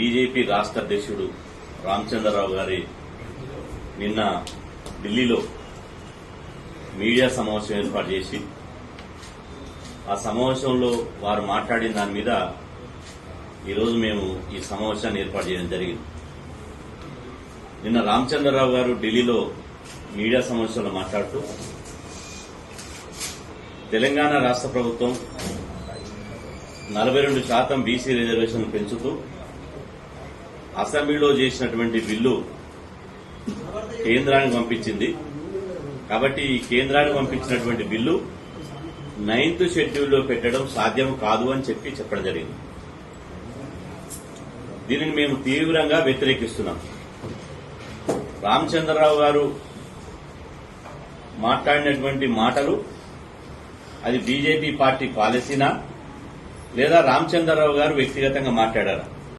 BJP రాష్ట్ర అధ్యక్షుడు రామచంద్రరావు గారి నిన్న ఢిల్లీలో మీడియా సమావేశం ఏర్పాటు చేసి ఆ సమావేశంలో వారు మాట్లాడిన దాని మీద ఈరోజు మేము ఈ సమావేశాన్ని ఏర్పాటు చేయడం జరిగింది. నిన్న రామచంద్రరావు గారు ఢిల్లీలో మీడియా సమావేశంలో మాట్లాడుతూ తెలంగాణ రాష్ట్ర ప్రభుత్వం నలభై రెండు శాతం బీసీ రిజర్వేషన్ పెంచుతూ అసెంబ్లీలో చేసినటువంటి బిల్లు కేంద్రానికి పంపించింది. కాబట్టి ఈ కేంద్రానికి పంపించినటువంటి బిల్లు నైన్త్ షెడ్యూల్లో పెట్టడం సాధ్యం కాదు అని చెప్పి చెప్పడం జరిగింది. దీనిని మేము తీవ్రంగా వ్యతిరేకిస్తున్నాం. రామచంద్రరావు గారు మాట్లాడినటువంటి మాటలు అది బీజేపీ పార్టీ పాలసీనా లేదా రామచంద్రరావు గారు వ్యక్తిగతంగా మాట్లాడారా?